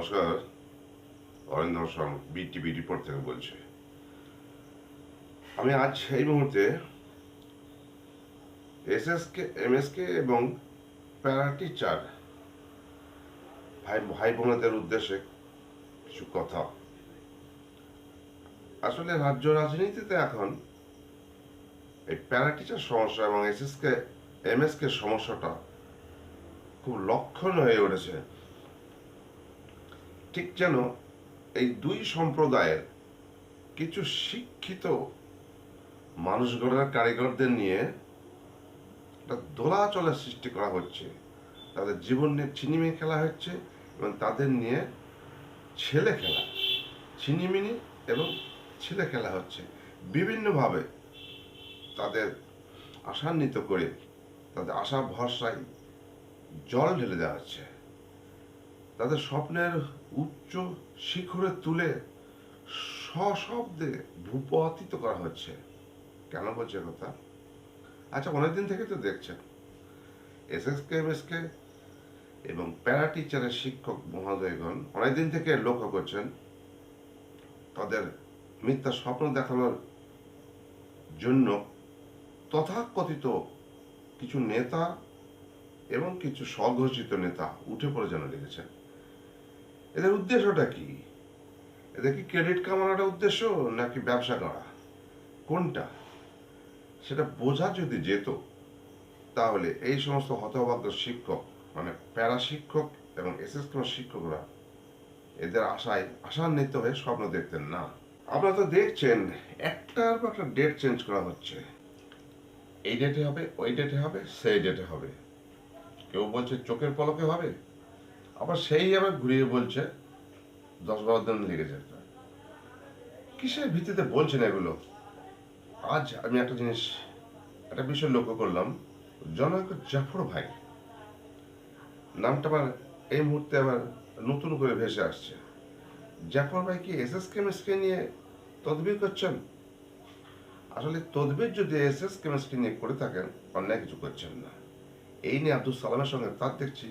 নমস্কার। অরিন্দর song BTV report থেকে বলছি। আমি আজ এই মুহূর্তে এসএসকে এমএসকে এবং প্যারা টিচার ভাই ভাই বোনদের উদ্দেশ্যে কিছু কথা। আসলে রাজ্য রাজনীতিতে এখন এই প্যারা টিচার সমস্যা এবং এসএসকে এমএসকে সমস্যাটা খুব লক্ষণ হয়ে উঠেছে। ঠিক যেন এই দুই সম্প্রদায়ের কিছু শিক্ষিত মানুষ গড়ার কারিগরদের নিয়ে একটা দোলাচলের সৃষ্টি করা হচ্ছে। তাদের জীবন নিয়ে ছিনিমি খেলা হচ্ছে এবং তাদের নিয়ে ছেলে খেলা, ছিনিমিনি এবং ছেলে খেলা হচ্ছে। বিভিন্নভাবে তাদের আশান্বিত করে, তাদের আশা ভরসায় জল ঢেলে দেওয়া হচ্ছে। তাদের স্বপ্নের উচ্চ শিখরে তুলে সশব্দে ভূপতিত করা হচ্ছে। কেন বলছে কথা? আচ্ছা অনেকদিন থেকে তো দেখছেন। S S K M S K এবং প্যারা টিচারের শিক্ষক মহোদয়গণ অনেকদিন থেকে লক্ষ্য করছেন তাদের মিথ্যা স্বপ্ন দেখানোর জন্য তথাকথিত কিছু নেতা এবং কিছু স্বঘোষিত নেতা উঠে পড়ে যেন লেগেছেন। এদের উদ্দেশ্যটা কি? এদের কি ক্রেডিট কামানোটা উদ্দেশ্য নাকি ব্যবসা করা? কোনটা? সেটা বোঝা যদি যেত, তাহলে এই সমস্ত হতভাগ্য শিক্ষক মানে প্যারা শিক্ষক এবং এসএস শিক্ষকরা এদের আশায় আশান্বিত হয়ে স্বপ্ন দেখতেন না। আপনারা তো দেখছেন, একটার পর একটা ডেট চেঞ্জ করা হচ্ছে। এই ডেটে হবে, ওই ডেটে হবে, সেই ডেটে হবে। কেউ বলছে চোখের পলকে হবে? আবার সেই আবার ঘুরিয়ে বলছে, দশ বারো দিন লেগে যাবে কিসের ভিত্তিতে বলছেন এগুলো? আজ আমি একটা জিনিস, একটা বিষয় লক্ষ্য করলাম, জনক জাফর ভাই, নামটা আবার এই মুহূর্তে আবার নতুন করে ভেসে আসছে। জাফর ভাই কি এস এস কেমিস্ট্রি নিয়ে তদবির করছেন? আসলে তদবির যদি এস এস কেমিস্ট্রি নিয়ে করে থাকেন, অন্যায় কিছু করছেন না। এই নিয়ে আব্দুল সালামের সঙ্গে তার দেখছি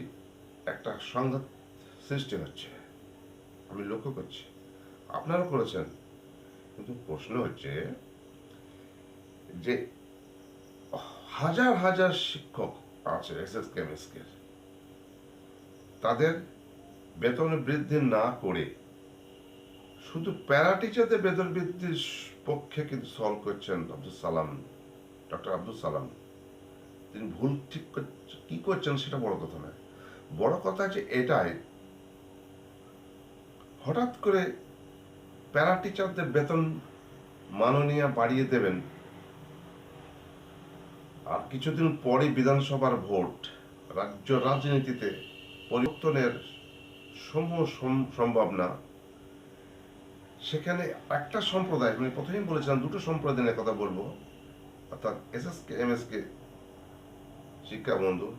একটা সংঘাত সৃষ্টি হচ্ছে। আমি লক্ষ্য করছি। আপনারা করেছেন। কিন্তু প্রশ্ন হচ্ছে যে হাজার হাজার শিক্ষক আছে এস এস কেমিস্ট্রির। তাদের বেতন বৃদ্ধি না করে শুধু প্যারা টিচারদের বেতন বৃদ্ধির পক্ষে কিন্তু সলভ করছেন আব্দুল সালাম, ডক্টর আব্দুল সালাম। তিনি ভুল ঠিক কি করছেন সেটা বড় কথা নয়। বড় কথা যে এটাই। হঠাৎ করে প্যারা টিচারদের বেতন মাননীয় বাড়িয়ে দেবেন। আর কিছুদিন পরে বিধানসভার ভোট। রাজ্য রাজনীতিতে পরিবর্তনের সমূহ সম- সম্ভব না সেখানে একটা সম্প্রদায়, আমি প্রথমেই বলেছিলাম দুটো সম্প্রদায় নিয়ে কথা বলব। অর্থাৎ S S K M S K শিক্ষা বন্ধু।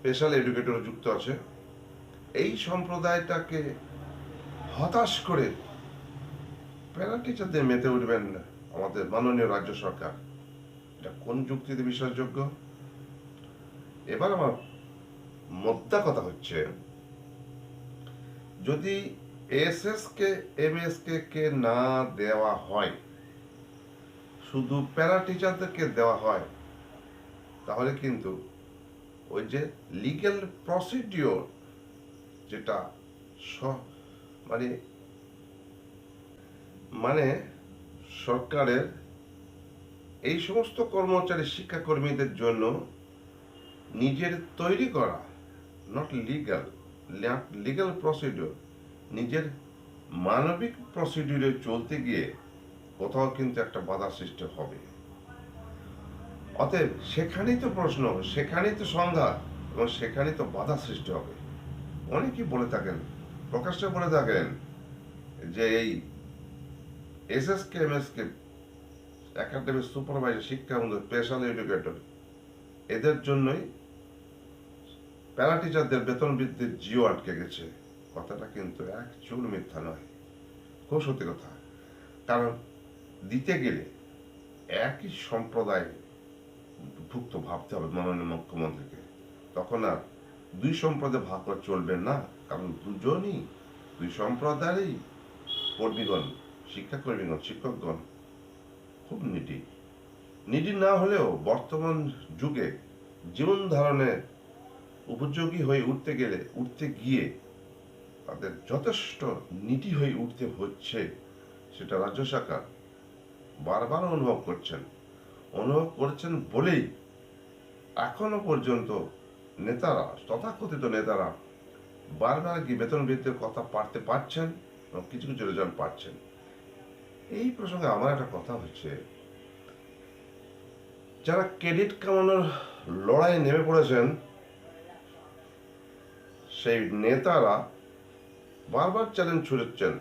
স্পেশাল এডুকেটর যুক্ত আছে। এই সম্প্রদায়টাকে হতাশ করে প্যারা টিচারদের মেতে উঠবেন না, আমাদের মাননীয় রাজ্য সরকার। এটা কোন যুক্তিতে বিশ্বাসযোগ্য? এবার আমার মোদ্দা কথা হচ্ছে, যদি S S K M S K কে না দেওয়া হয়, শুধু প্যারা টিচারদেরকে দেওয়া হয়, তাহলে কিন্তু ওই যে লিগ্যাল প্রসিডিওর যেটা মানে মানে সরকারের এই সমস্ত কর্মচারী শিক্ষাকর্মীদের জন্য নিজের তৈরি করা নট লিগ্যাল লিগ্যাল প্রসিডিওর নিজের মানবিক প্রসিডিওরে চলতে গিয়ে কোথাও কিন্তু একটা বাধা সৃষ্টি হবে। অতএব সেখানেই তো প্রশ্ন সেখানেই তো সংঘাত এবং সেখানেই তো বাধা সৃষ্টি হবে। অনেকেই বলে থাকেন, প্রকাশ্যে বলে থাকেন, যে এই S S K M S K academic supervisor শিক্ষা বন্ধু স্পেশাল এডুকেটর এদের জন্যই প্যারা টিচারদের বেতন বৃদ্ধির জিও আটকে গেছে। কথাটা কিন্তু এক চুল মিথ্যা নয়। খুব সত্যি কথা। কারণ দিতে গেলে একই সম্প্রদায় ভুক্ত ভাবতে হবে মাননীয় মুখ্যমন্ত্রীকে তখন আর দুই সম্প্রদায় ভাগ করে চলবে না, কারণ দুজনই, দুই সম্প্রদায়েরই কর্মীগণ, শিক্ষাকর্মীগণ, শিক্ষকগণ খুব নিটি নিটি না হলেও বর্তমান যুগে জীবন ধারণে উপযোগী হয়ে উঠতে গেলে, উঠতে গিয়ে তাদের যথেষ্ট নিটি হয়ে উঠতে হচ্ছে, সেটা রাজ্য সরকার বারবার অনুভব করছেন। অনুভব করছেন বলেই এখনও পর্যন্ত নেতারা, তথাকথিত নেতারা বারবার কি বেতন বৃদ্ধির কথা পারতে পারছেন এবং কিছু কিছু রেজাল্ট পাচ্ছেন? এই প্রসঙ্গে আমার একটা কথা হচ্ছে, যারা ক্রেডিট কামানোর লড়াই নেমে পড়েছেন, সেই নেতারা বারবার চ্যালেঞ্জ ছুড়েছেন।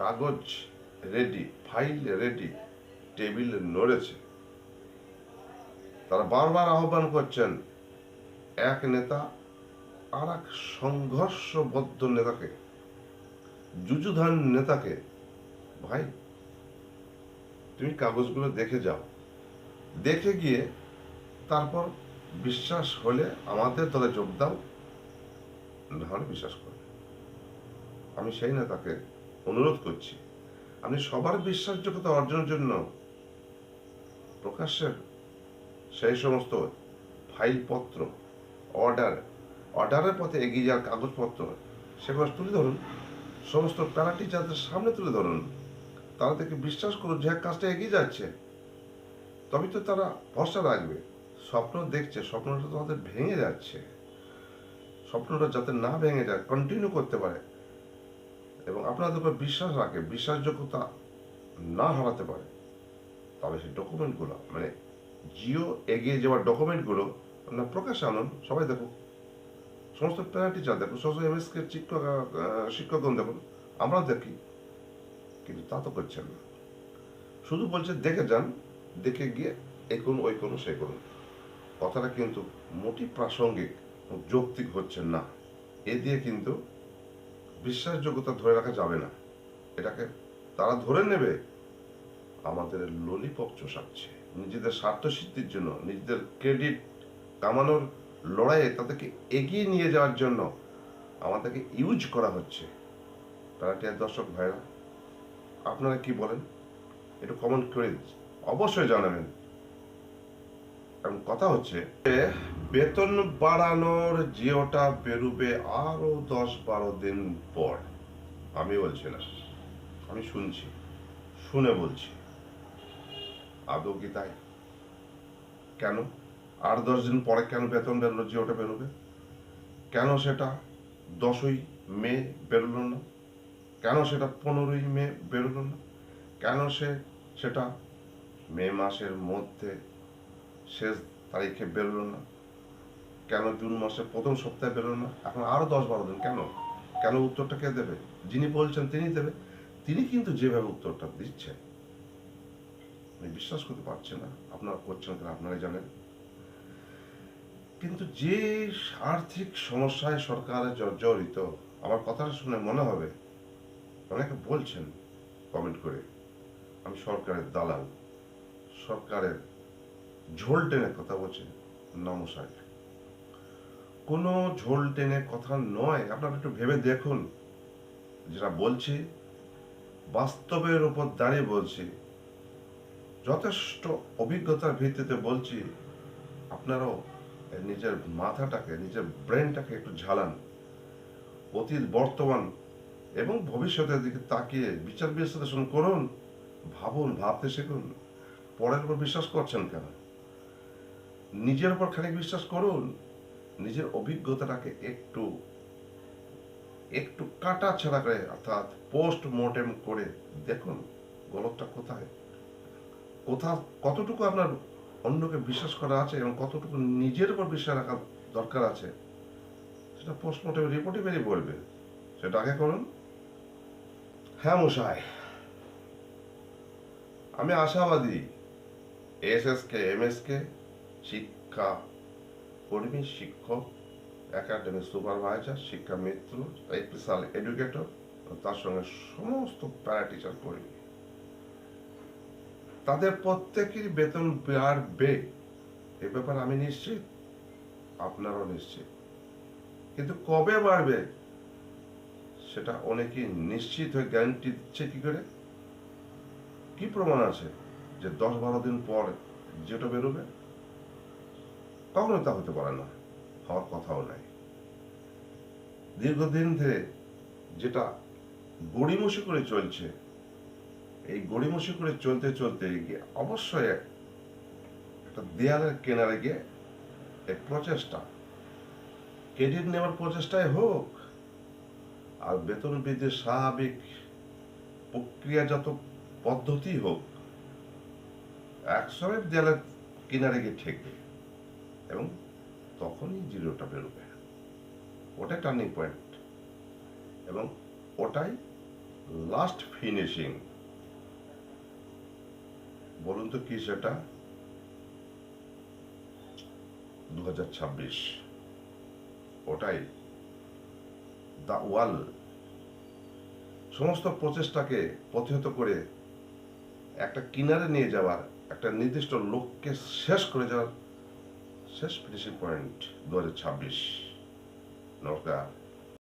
কাগজ রেডি ফাইল রেডি টেবিল নড়েছে তারা বারবার আহ্বান করছেন, এক নেতা আর এক সংঘর্ষবদ্ধ নেতাকে, যুযুধান নেতাকে, ভাই, তুমি কাগজগুলো দেখে যাও। দেখে গিয়ে তারপর বিশ্বাস হলে আমাদের দলে যোগ দাও নাহলে বিশ্বাস করে আমি সেই নেতাকে অনুরোধ করছি, আপনি সবার বিশ্বাসযোগ্যতা অর্জনের জন্য প্রকাশ্যের সেই সমস্ত ফাইলপত্র, অর্ডার, অর্ডারের পথে এগিয়ে যাওয়ার কাগজপত্র, সেগুলো তুলে ধরুন। সমস্ত প্যারা টিচারদের সামনে তুলে ধরুন। তারা থেকে বিশ্বাস করুন যে কাজটা এগিয়ে যাচ্ছে। তবে তো তারা ভরসা রাখবে। স্বপ্ন দেখছে, স্বপ্নটা তো তাদের ভেঙে যাচ্ছে। স্বপ্নটা যাতে না ভেঙে যায় কন্টিনিউ করতে পারে। এবং আপনাদের উপর বিশ্বাস রাখে, বিশ্বাসযোগ্যতা না হারাতে পারে। তবে সেই ডকুমেন্টগুলো মানে জিও এগিয়ে যাওয়ার ডকুমেন্টগুলো আপনার প্রকাশ আনুন, সবাই দেখুন সমস্ত প্যারা টিচার দেখুন সমস্ত এমএসকে শিক্ষক শিক্ষকগণ দেখুন আমরাও দেখি। কিন্তু তা তো করছেন না। শুধু বলছে, দেখে যান, দেখে গিয়ে এ করুন, ওই করুন, সে করুন। কথাটা কিন্তু মোটি প্রাসঙ্গিক যৌক্তিক হচ্ছে না। এ দিয়ে কিন্তু বিশ্বাসযোগ্যতা ধরে রাখা যাবে না। এটাকে তারা ধরে নেবে আমাদের ললিপপ চষাচ্ছে। নিজেদের স্বার্থ সিদ্ধির জন্য, নিজেদের ক্রেডিট কামানোর লড়াইয়ে তাদেরকে এগিয়ে নিয়ে যাওয়ার জন্য আমাদেরকে ইউজ করা হচ্ছে। প্যারাটিয়ার দর্শক ভাইরা, আপনারা কি বলেন? একটু কমেন্ট করে অবশ্যই জানাবেন। এবং কথা হচ্ছে বেতন বাড়ানোর জিওটা বেরুবে আরও দশ বারো দিন পর। আমি বলছি না, আমি শুনছি, শুনে বলছি। আদৌ কি তাই? কেন? আর দশ দিন পরে কেন বেতন বেরোলো, জিওটা বেরোবে? কেন সেটা দশই মে বেরোলো না? কেন সেটা পনেরোই মে বেরোলো না? কেন সে সেটা মে মাসের মধ্যে শেষ তারিখে বেরোলো না? কেন জুন মাসের প্রথম সপ্তাহে বেরোলো না? এখন আরও দশ বারো দিন, কেন? কেন উত্তরটা কে দেবে? যিনি বলছেন তিনি দেবে। তিনি কিন্তু যেভাবে উত্তরটা দিচ্ছেন আমি বিশ্বাস করতে পারছি না, আপনারা করছেন কেন আপনারাই জানেন। কিন্তু যে আর্থিক সমস্যায় সরকার জর্জরিত আমার কথাটা শুনে মনে হবে, অনেকে বলছেন কমেন্ট করে, আমি সরকারের দালাল, সরকারের ঝোল টেনে কথা বলছে নমস্কার কোনো ঝোল টেনে কথা নয়, আপনারা একটু ভেবে দেখুন। যেটা বলছি, বাস্তবের উপর দাঁড়িয়ে বলছি যথেষ্ট অভিজ্ঞতার ভিত্তিতে বলছি, আপনারাও নিজের মাথাটাকে, নিজের ব্রেনটাকে একটু ঝালান। অতীত, বর্তমান এবং ভবিষ্যতের দিকে তাকিয়ে বিচার বিশ্লেষণ করুন, ভাবুন, ভাবতে শিখুন। পরের উপর বিশ্বাস করছেন কেন? নিজের উপর খানিক বিশ্বাস করুন, নিজের অভিজ্ঞতাটাকে একটু একটু কাটা ছাড়া করে, অর্থাৎ পোস্ট মর্টেম করে দেখুন গলতটা কোথায়? কোথা কতটুকু আপনার অন্যকে বিশ্বাস করা আছে এবং কতটুকু নিজের উপর বিশ্বাস রাখা দরকার আছে, সেটা পোস্টমর্টম রিপোর্টে বেরিয়ে বলবে সেটা আগে করুন। হ্যাঁ মশাই। আমি আশাবাদী S S K M S K শিক্ষা কর্মী, শিক্ষক একাডেমিক সুপারভাইজার, শিক্ষা মিত্র স্পেশাল এডুকেটর, তার সঙ্গে সমস্ত প্যারা টিচার কর্মী। তাদের প্রত্যেকেরই বেতন বাড়বে এ ব্যাপারে আমি নিশ্চিত, আপনারাও নিশ্চিত। কিন্তু কবে বাড়বে, সেটা অনেকে নিশ্চিত হয়ে গ্যারান্টি দিচ্ছে কি করে? কি প্রমাণ আছে যে দশ বারো দিন পর যেটা বেরোবে? কখনোই তা হতে পারে না, হওয়ার কথাও নাই। দীর্ঘদিন ধরে যেটা গড়িমসি করে চলছে এই গড়িমসি করে চলতে চলতে গিয়ে অবশ্যই এক- একটা দেয়ালের কেনারে গিয়ে এই প্রচেষ্টা। ক্রেডিট নেওয়ার প্রচেষ্টাই হোক, আর বেতন বৃদ্ধির স্বাভাবিক প্রক্রিয়াজাত পদ্ধতি হোক একসময় দেয়ালের কিনারে গিয়ে ঠেকবে এবং তখনই জিরোটা বেরোবে। ওটাই টার্নিং পয়েন্ট এবং ওটাই লাস্ট ফিনিশিং বলুন তো কি সেটা? দু ওটাই। দা ওয়াল। সমস্ত প্রচেষ্টাকে প্রতিহত করে একটা কিনারে নিয়ে যাওয়ার, একটা নির্দিষ্ট লক্ষ্যকে শেষ করে যাওয়ার শেষ ফিনিশিং পয়েন্ট দু হাজার ছাব্বিশ। নমস্কার।